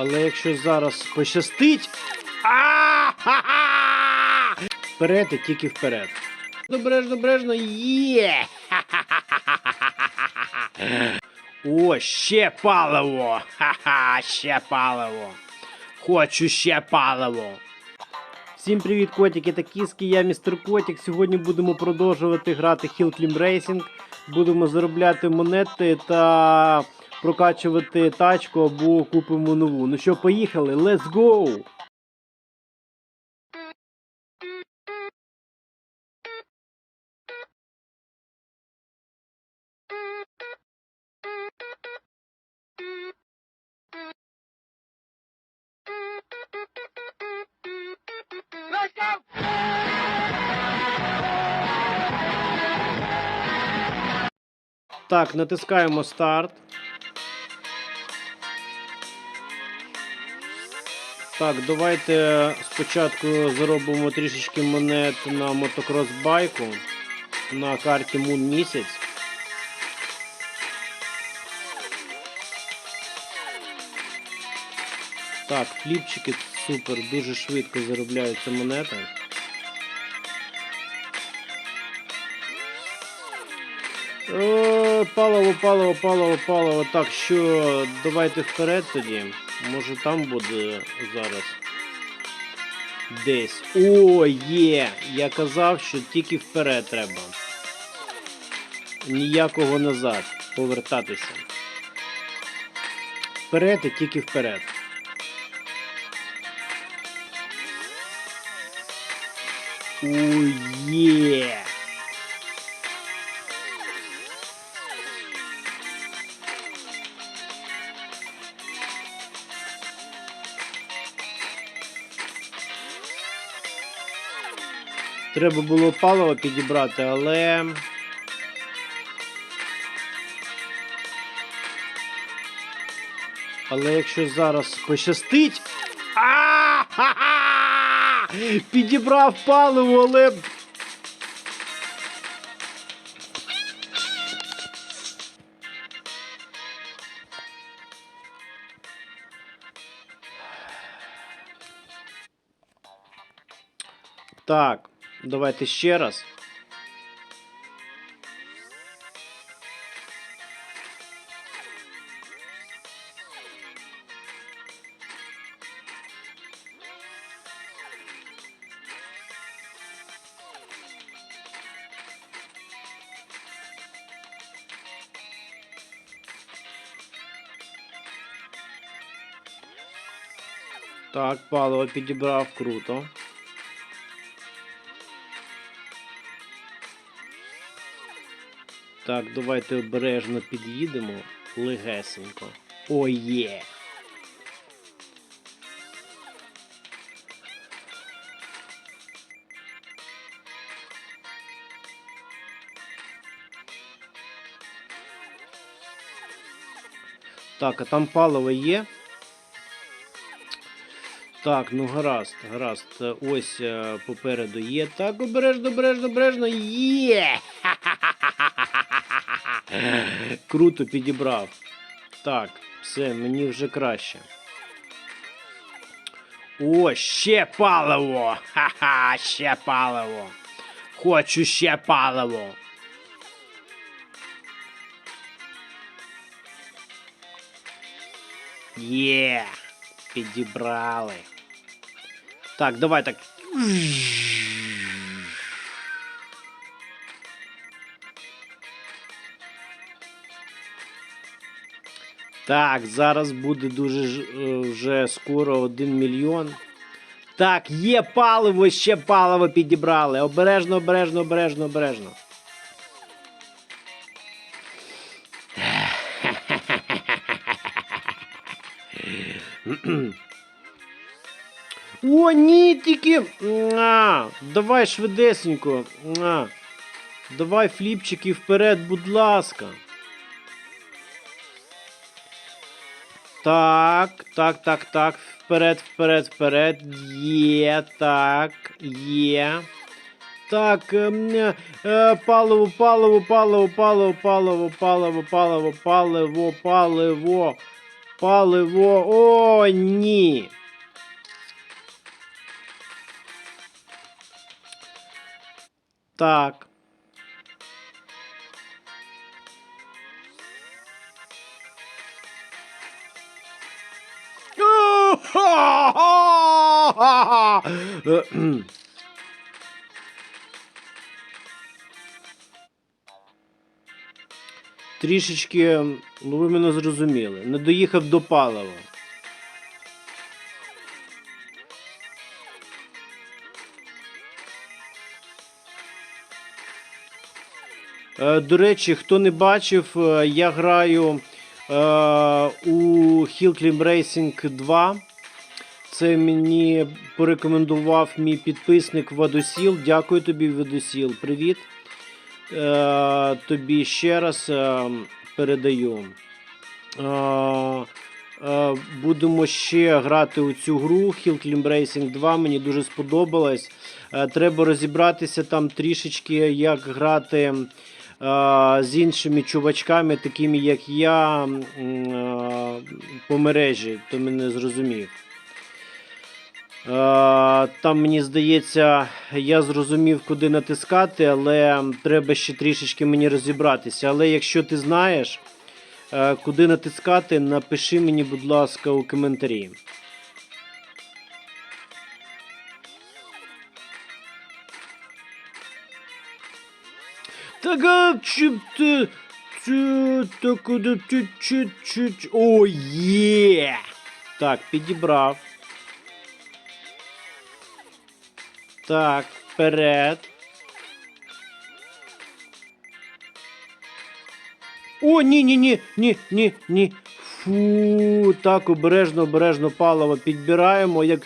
Але якщо зараз пощастить. Вперед і тільки вперед. Обережно, обережно, є! О, ще паливо! Ха-ха, ще паливо! Хочу ще паливо! Всім привіт, котики та кіски, я містер Котик. Сьогодні будемо продовжувати грати Hill Climb Racing. Будемо заробляти монети та прокачувати тачку або купимо нову. Ну що, поїхали, let's go! Так, натискаємо старт. Так, давайте спочатку заробимо трішечки монет на мотокрос байку на карті Moon місяць. Так, фліпчики супер, дуже швидко заробляються монети. О, паливо, паливо, паливо, паливо. Так, що давайте вперед тоді. Може там буде зараз. Десь. О, є! Я казав, що тільки вперед треба. Ніякого назад. Повертатися. Вперед і тільки вперед. О, є! Треба було паливо підібрати, але. Але якщо зараз пощастить. А-ха-ха! Підібрав паливо, але. Так, давайте ще раз. Так, паливо підібрав круто. Так, давайте обережно під'їдемо легесенько. О, є! Так, а там паливо є. Так, ну гаразд, гаразд. Ось е, попереду є. Так, обережно, обережно, обережно. Є! Круто підібрав. Так, все, мені вже краще. О, ще паливо! Ха-ха, ще паливо. Хочу ще паливо. Є, підібрали. Так, давай так. Так, зараз буде дуже е, вже скоро 1 мільйон. Так, є паливо, ще паливо підібрали. Обережно, обережно, обережно, обережно. О, ні, тільки. А, давай швидесенько. А, давай фліпчики вперед, будь ласка. Так, так, так, так. Вперед, вперед, вперед. Є, так, є. Так, е, е, паливо, паливо, паливо, паливо, паливо, паливо, паливо, паливо, паливо. Паливо. О, ні. Так. Трішечки, ну ви мене зрозуміли, не доїхав до палива. Е, До речі, хто не бачив, е, я граю е, у Hill Climb Racing 2. Це мені порекомендував мій підписник Водосіл. Дякую тобі, Водосіл. Привіт. Е, тобі ще раз е, передаю. Е, е, будемо ще грати у цю гру Hill Climb Racing 2. Мені дуже сподобалось. Е, треба розібратися там трішечки, як грати е, з іншими чувачками, такими як я, по мережі, то мене зрозумів. Е, Там мені здається, я зрозумів, куди натискати, але треба ще трішечки мені розібратися. Але якщо ти знаєш, е, куди натискати, напиши мені, будь ласка, у коментарі. Так, а ти. Так. О, є! Так, підібрав. Так, вперед. О, ні, ні, ні, ні, ні, ні. Фу, так, обережно, обережно паливо підбираємо, як.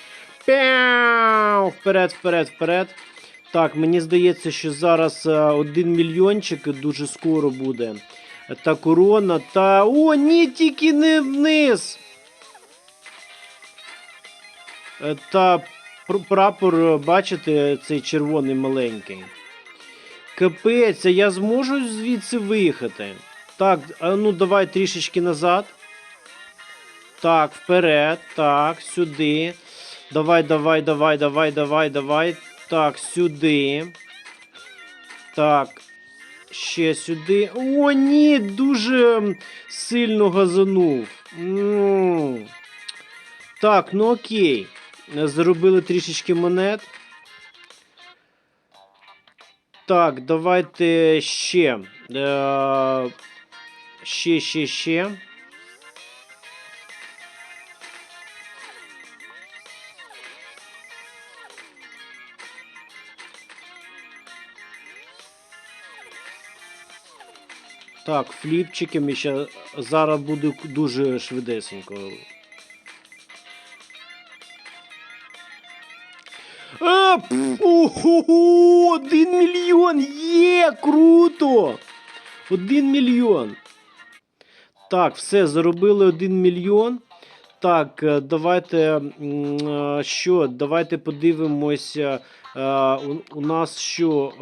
Пяу! Вперед, вперед, вперед. Так, мені здається, що зараз е, один мільйончик дуже скоро буде. Та корона, та. О, ні, тільки не вниз. Е, Та прапор, е, бачите, цей червоний маленький. Капець, я зможу звідси виїхати. Так, ну давай трішечки назад. Так, вперед. Так, сюди. Давай, давай, давай, давай, давай, давай. Так, сюди. Так. Ще сюди. О, ні, дуже сильно газанув. М. Так, ну окей. Заробили трішечки монет. Так, давайте ще. Е, ще, ще, ще. Так, фліпчики ми ще зараз буде дуже швидесенько. А, ого, один мільйон! Є, круто! Один мільйон. Так, все, заробили один мільйон. Так, е, давайте е, що? Давайте подивимося. е, У, нас що?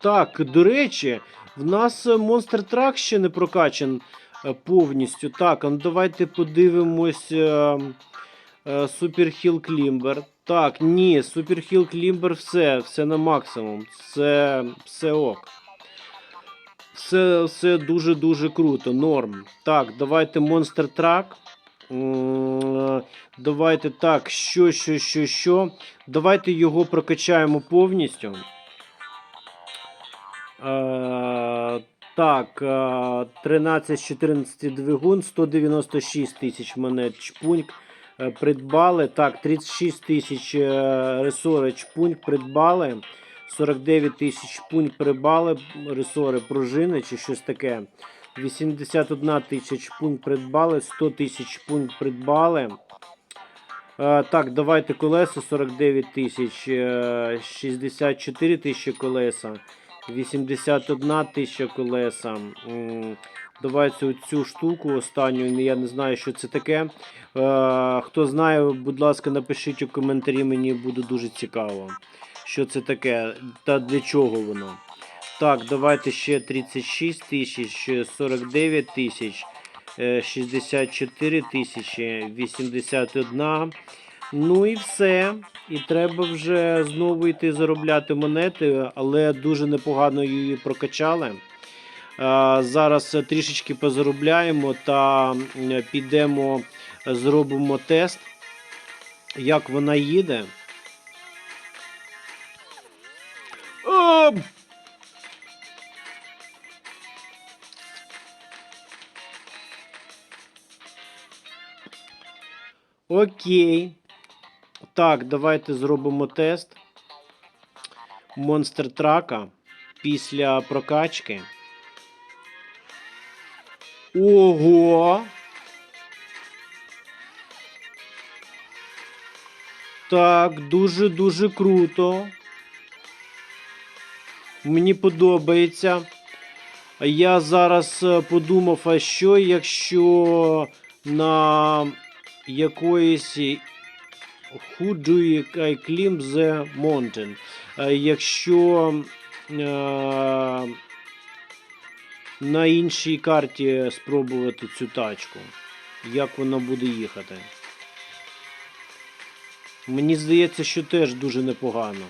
Так, до речі, в нас Monster Truck ще не прокачан повністю. Так, ну давайте подивимось е, е, Super Hill Climber. Так, ні, Super Hill Climber все, все на максимум. Це все ок. Все, все дуже-дуже круто, норм. Так, давайте Monster Truck. Е, Давайте так, що, що, що, що. Давайте його прокачаємо повністю. Е, так, е, 13-14 двигун, 196 тисяч монет чпуньк е, придбали. Так, 36 тисяч е, ресори чпуньк придбали. 49 тисяч чпуньк придбали, ресори пружини чи щось таке. 81 тисяч чпуньк придбали, 100 тисяч чпуньк придбали. Е, так, давайте колеса 49 тисяч, е, 64 тисячі колеса. 81 тисяча колеса. Давайте цю штуку останню. Я не знаю, що це таке. Е, хто знає, будь ласка, напишіть у коментарі, мені буде дуже цікаво, що це таке та для чого воно. Так, давайте ще 36 тисяч, 49 тисяч, е, 64 тисячі, 81. Ну і все. І треба вже знову йти заробляти монети, але дуже непогано її прокачали. Зараз трішечки позаробляємо та підемо, зробимо тест, як вона їде. Ам! Окей. Так, давайте зробимо тест. Монстр трака після прокачки. Ого! Так, дуже-дуже круто. Мені подобається. Я зараз е, подумав, а що якщо на якоїсь Who do I climb the mountain? Е, Якщо е, на іншій карті спробувати цю тачку, як вона буде їхати? Мені здається, що теж дуже непогано.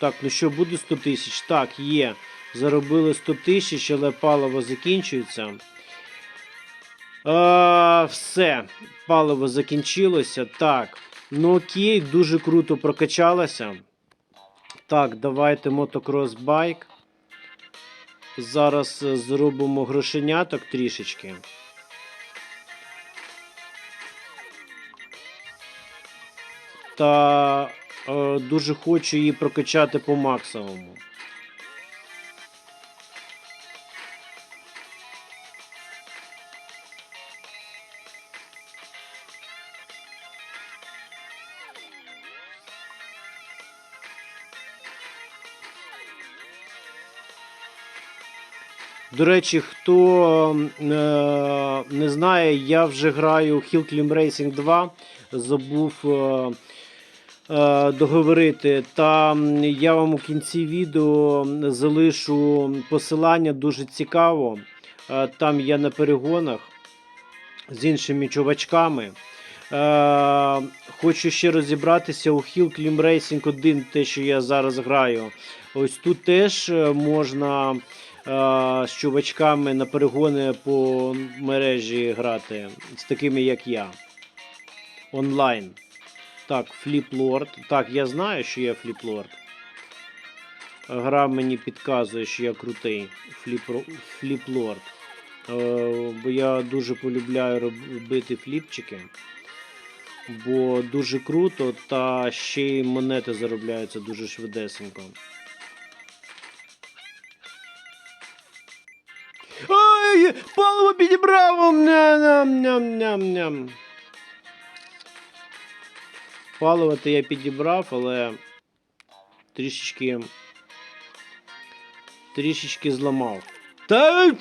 Так, ну що, буде 100 тисяч? Так, є. Заробили 100 тисяч, але паливо закінчується. А, все, паливо закінчилося. Так. Ну окей, дуже круто прокачалося. Так, давайте мотокрос байк. Зараз е, зробимо грошеняток трішечки. Та е, дуже хочу її прокачати по максимуму. До речі, хто е, не знає, я вже граю Hill Climb Racing 2. Забув е, е, договорити. Та я вам у кінці відео залишу посилання дуже цікаво. Е, там я на перегонах з іншими чувачками. Е, хочу ще розібратися у Hill Climb Racing 1, те, що я зараз граю. Ось тут теж е, можна з чувачками на перегони по мережі грати, з такими як я. Онлайн. Так, Фліплорд. Так, я знаю, що я Фліплорд. Гра мені підказує, що я крутий Фліплорд. Е, бо я дуже полюбляю робити фліпчики. Бо дуже круто, та ще й монети заробляються дуже швидесенько. Ай, паливо підібрав! Ням-ням-ням-ням. Паливо то я підібрав, але трішечки. Трішечки зламав. Та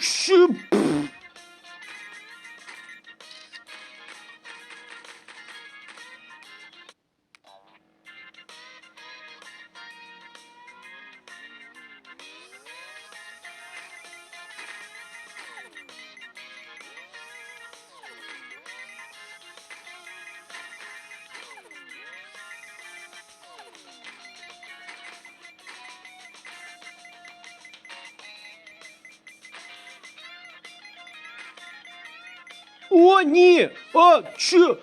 О, ні! А, чи?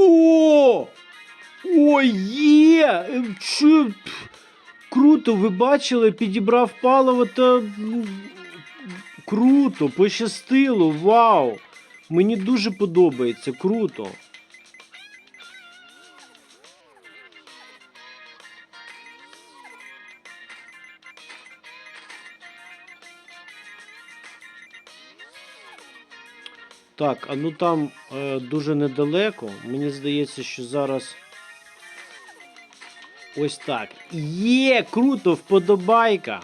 О! О, є! Чи? Круто, ви бачили, підібрав паливо та. ну, Круто, пощастило, вау! Мені дуже подобається, круто. Так, а ну там е, дуже недалеко. Мені здається, що зараз. Ось так. Є, круто, вподобайка.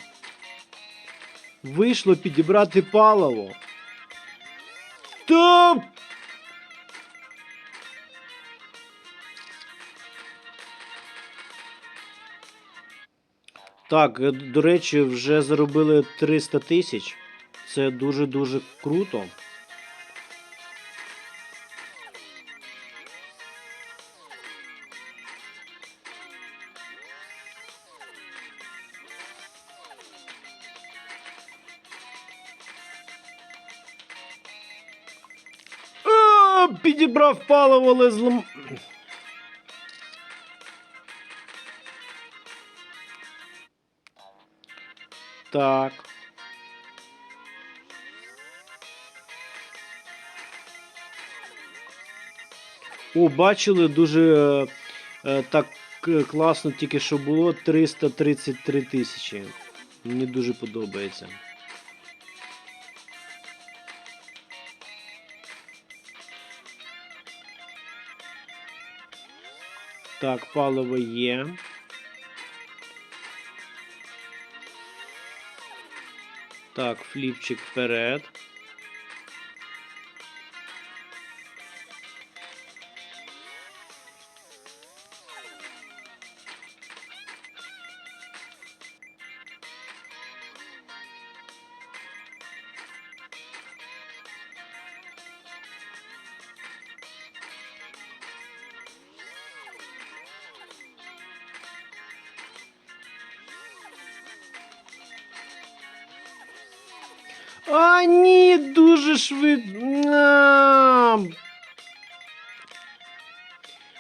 Вийшло підібрати паливо. Та... Так, е, до речі, вже заробили 300 тисяч. Це дуже-дуже круто. Але злом... Так. О, бачили, дуже е, так е, класно тільки що було 333 тисячі. Мені дуже подобається. Так, паливо є. Так, фліпчик вперед. А, ні, дуже швидко.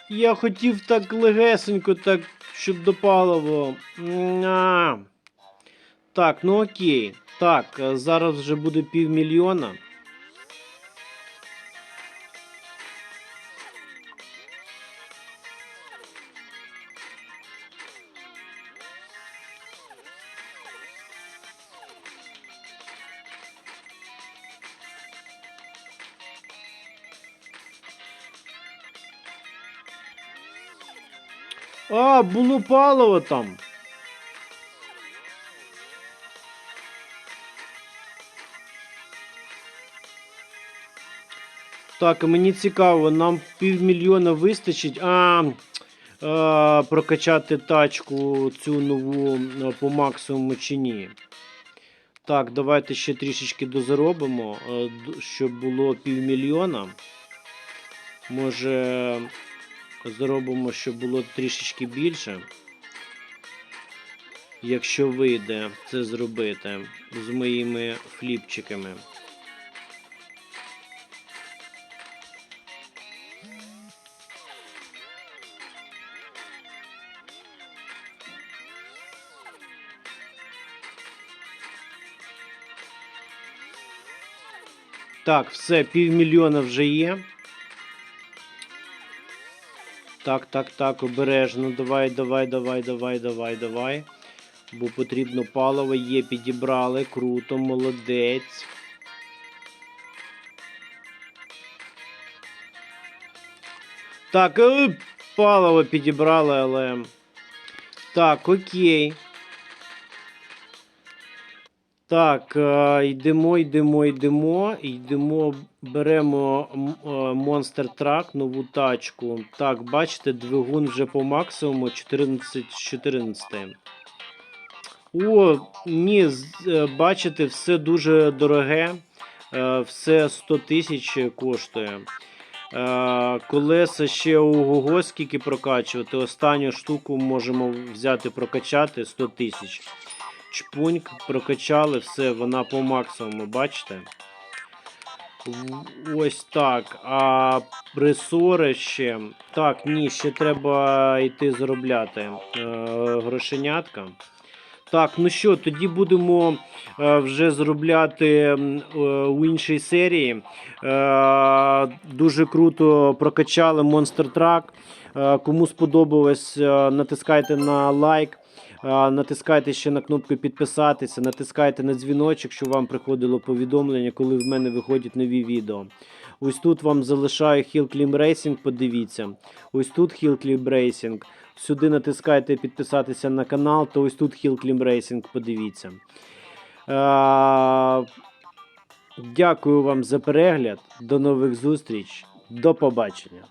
Я хотів так легесенько, так, щоб допалило. А. Так, ну окей. Так, е, зараз вже буде півмільйона. Було паливо там. Так, мені цікаво, нам півмільйона вистачить. А, а, прокачати тачку цю нову по максимуму чи ні. Так, давайте ще трішечки дозаробимо, щоб було півмільйона. Може, зробимо, щоб було трішечки більше. Якщо вийде це зробити з моїми фліпчиками. Так, все, півмільйона вже є. Так, так, так, обережно. Давай, давай, давай, давай, давай, давай. Бо потрібно паливо є, підібрали. Круто, молодець. Так, е, паливо підібрали, але. Так, окей. Так, е, йдемо, йдемо, йдемо, йдемо, беремо е, Monster Truck, нову тачку. Так, бачите, двигун вже по максимуму 14 з 14. О, ні, е, бачите, все дуже дороге. Все 100 тисяч коштує. Колеса ще ого-го скільки прокачувати. Останню штуку можемо взяти прокачати 100 тисяч. Чпуньк прокачали, все, вона по максимуму, бачите? Ось так. А пресори ще. Так, ні, ще треба йти заробляти е, грошенятка. Так, ну що, тоді будемо е, вже заробляти е, у іншій серії. Е, дуже круто прокачали Monster Truck. Е, кому сподобалось, е, натискайте на лайк. А, Натискайте ще на кнопку підписатися, натискайте на дзвіночок, щоб вам приходило повідомлення, коли в мене виходять нові відео. Ось тут вам залишаю Hill Climb Racing, подивіться. Ось тут Hill Climb Racing. Сюди натискайте підписатися на канал, то ось тут Hill Climb Racing, подивіться. А, Дякую вам за перегляд. До нових зустріч. До побачення.